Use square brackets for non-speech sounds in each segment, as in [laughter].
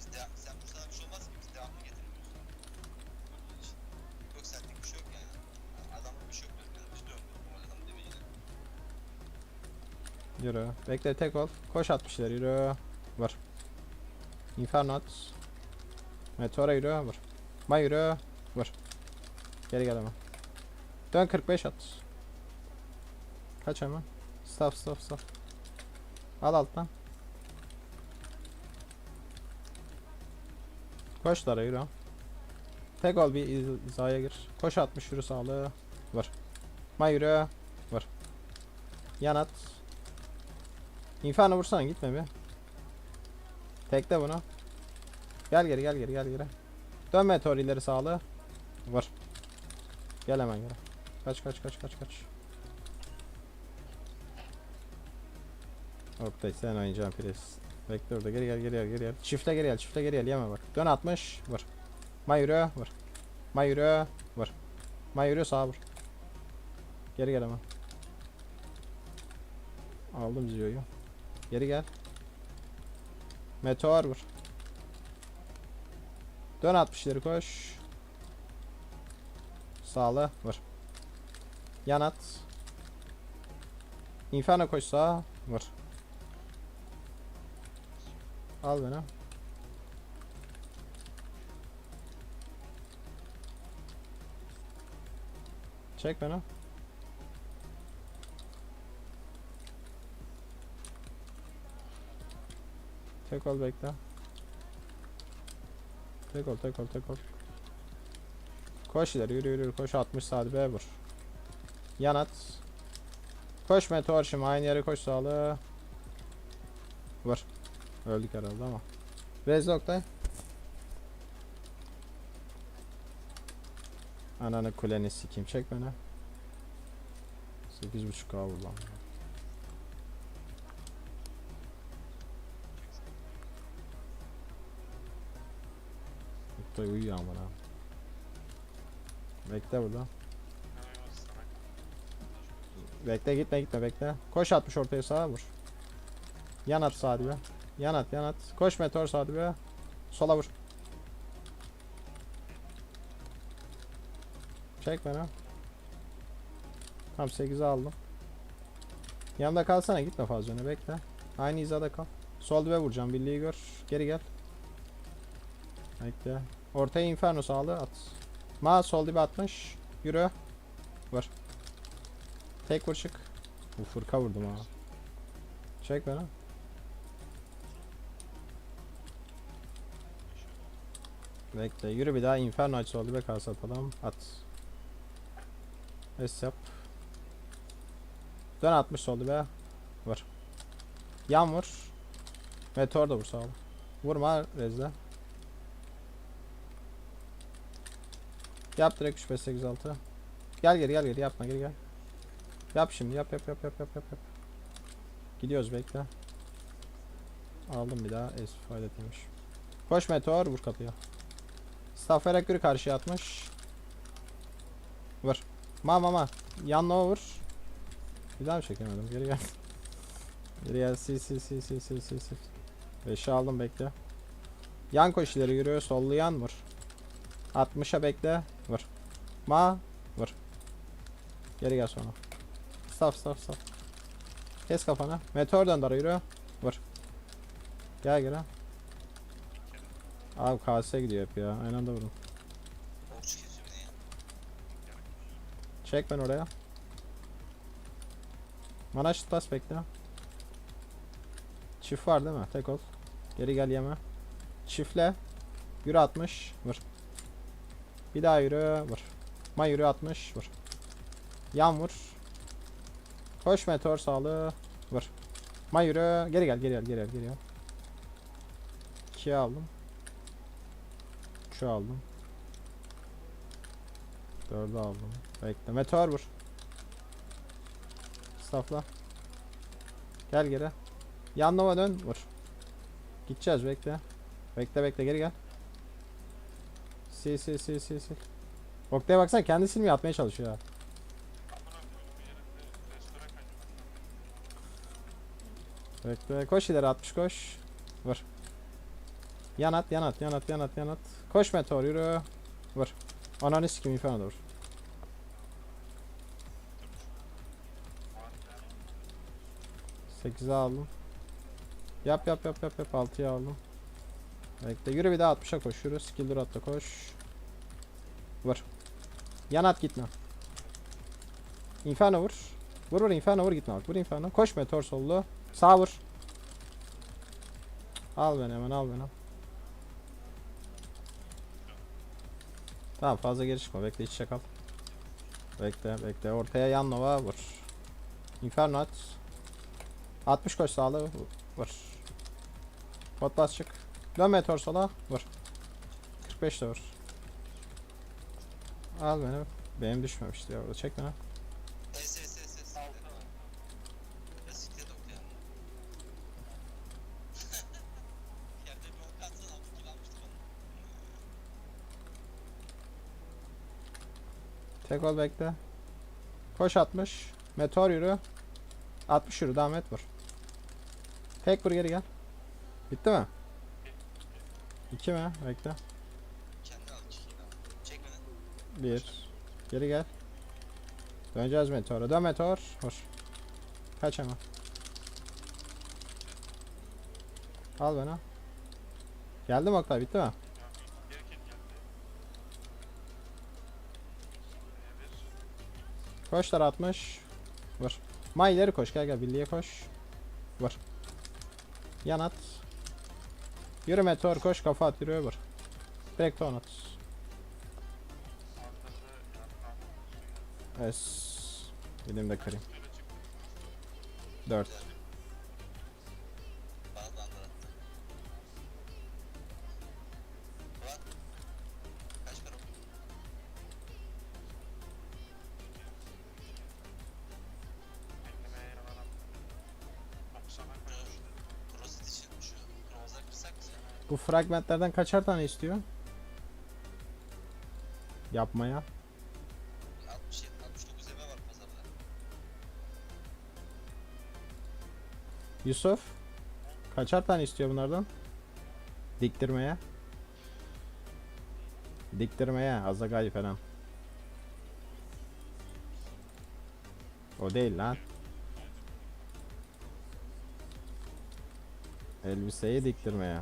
Biz de, sen bu sana bir şey olmaz ki biz. Onun için. Yok senlik bir şey yok yani. Adamın bir şey yok. Biz diyorum bu adamın demeyeceğini. Yürü. Bekle tek ol. Koş 60'ları yürü. Vur. Inferno at. Meteora yürü. Vur. Ma yürü. Vur. Geri gel hemen. Dön 45 at. Kaç hemen. Staff staff staff. Al alttan. Koş lara yürü. Tek ol bir iz- hizaya gir. Koş 60 yürü sağlığı. Vur. Ma yürü. Vur. Yan at. Inferno vursana gitme bir. Tekle bunu. Gel geri gel geri gel geri. Dön meteor ileri sağlı. Vur. Gel hemen geri. Kaç kaç kaç kaç kaç. Oktay sen oynayacaksın pres. Bekle orada geri gel geri gel geri gel. Çifte geri gel çifte geri gel yeme bak. Dön 60 vur. Mayürü vur. Mayürü vur. Mayürü sağ vur. Geri gel hemen. Aldım Zio'yu. Geri gel. Meteor vur. Dön 60'ları koş. Sağla vur. Yan at. Inferno koş sağa vur. Al beni. Çek beni. Tek ol bekle. Tek ol tek ol tek ol. Koş ileri yürü yürü koş 60 saat B vur. Yan at. Koş meteor şimdi aynı yere koş sağlı. Vur. Öldük herhalde ama. Rezde Oktay. Ananı kuleni sikeyim çek beni. 8.5k vur lan. Oktay uyuyor amına. Bekle burada. Bekle gitme gitme bekle. Koş 60 ortaya sağa vur. Yan at sağa dibe. Yan at yan at. Koş meteor sağa dibe. Sola vur. Çek beni. Tam 8'e aldım. Yanımda kalsana gitme fazla öne bekle. Aynı hizada kal. Sol dibe vuracağım birliği gör. Geri gel. Bekle. Ortaya inferno sağlı at. Ma sol dibe atmış. Yürü. Vur. Tek vur çık. Bu fırka vurdum ha. Çek beni. Bekle. Yürü bir daha inferno aç sol dibe kalsa atalım. At. Es yap. Dön 60 sol dibe. Vur. Yan vur. Meteor da vur sağ ol. Vurma Rezde. Yap direkt 3 5 8 6. Gel geri gel geri yapma geri gel. Yap şimdi yap yap yap yap yap yap. Gidiyoruz bekle. Aldım bir daha. Es faydatıymış. Koş meteor vur kapıya. Stafferek yürü karşıya atmış. Vur. Ma ma ma. Yanına vur. Bir daha mı çekemedim? Geri gel. [laughs] Geri gel. Sil sil sil sil sil sil sil. 5'i aldım bekle. Yan koş ileri yürü. Sollu yan vur. 60'a bekle. Vur. Ma. Vur. Geri gel sonra. Stop stop stop. Kes kafana. Meteor döndür yürü. Vur. Gel geri. Abi KS gidiyor hep ya. Aynı anda vurun. Çek ben oraya. Mana şut bas bekle. Çift var değil mi? Tek ol. Geri gel yeme. Çiftle. Yürü 60. Vur. Bir daha yürü. Vur. Ma yürü 60. Vur. Yan vur. Koş meteor sağlığı. Vur. Ma yürü. Geri gel geri gel geri gel geri gel. 2'ye aldım. 3'ü aldım. 4'ü aldım. Bekle. Meteor vur. Safla. Gel geri. Yanlama dön. Vur. Gideceğiz bekle. Bekle bekle geri gel. Sil sil sil sil sil. Oktay'a baksana kendi silmiyor atmaya çalışıyor. Bekle koş ileri 60 koş. Vur. Yanat yanat yanat yanat yanat. Koş meteor yürü. Vur. Ananı sikim inferno da vur. Sekize aldım. Yap yap yap yap yap 6'ya aldım. Bekle yürü bir daha 60'a koş yürü. Skill atla koş. Vur. Yanat gitme. Inferno vur. Vur vur Inferno vur gitme bak. Vur Inferno. Koş meteor sollu. Sağ vur. Al beni hemen al beni. al. Tamam fazla geri çıkma. Bekle iç kal. Bekle bekle. Ortaya yan nova vur. Inferno at. 60 koş sağlı vur. bas çık. Dön meteor sola vur. 45 de vur. Al beni. Benim düşmemişti ya orada. Çek beni. Es es es es. Esikte de okuyan. Yerde bir ok atsana abi kill almıştır onu. Tek ol bekle. Koş 60. Meteor yürü. 60 yürü. Devam et vur. Tek vur geri gel. Bitti mi? 2 mi? Bekle. Kendi al çekeyim abi. Çek beni. 1. Geri gel. Döneceğiz meteora. Dön meteor. Vur. Kaç hemen. Al beni. Geldi mi Oktay? Bitti mi? Koşlar 60. Vur. Ma ileri koş. Gel gel. Birliğe koş. Vur. Yan at. Yürü meteor koş. Kafa at. Yürü vur. Direkt ton at. Es. Elimde kırayım. 4. Bu fragmentlerden kaçar tane istiyor? Yapmaya. 67, 69 eve var pazarda. Yusuf. Kaçar tane istiyor bunlardan? Diktirmeye. Diktirmeye. Azagali falan. O değil lan. Elbiseyi diktirmeye.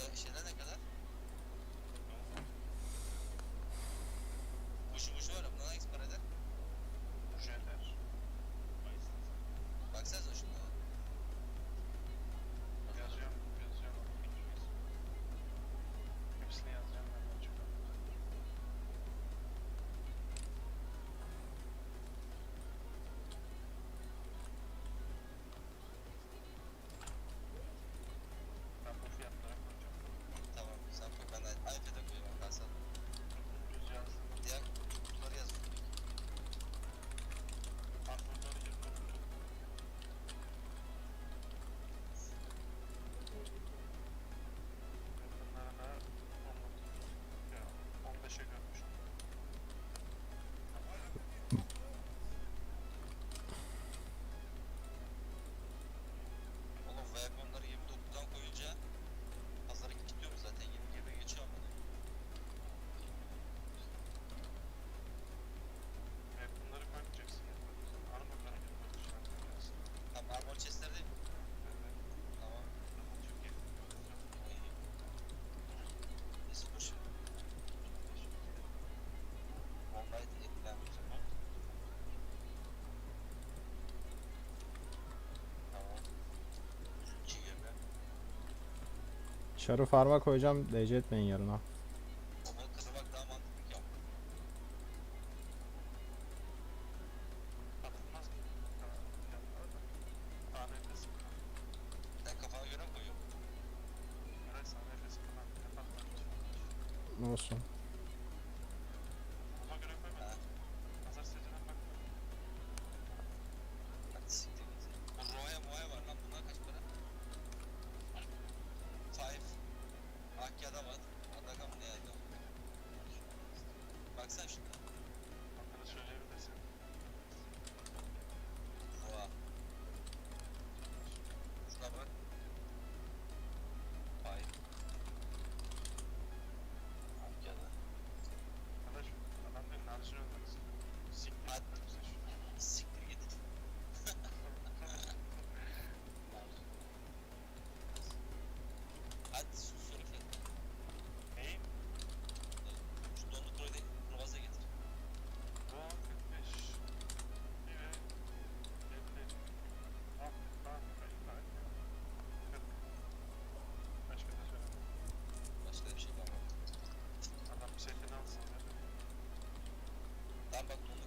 现写在那 Çarı farma koyacağım. DC etmeyin yarına. Olsun. 깜빡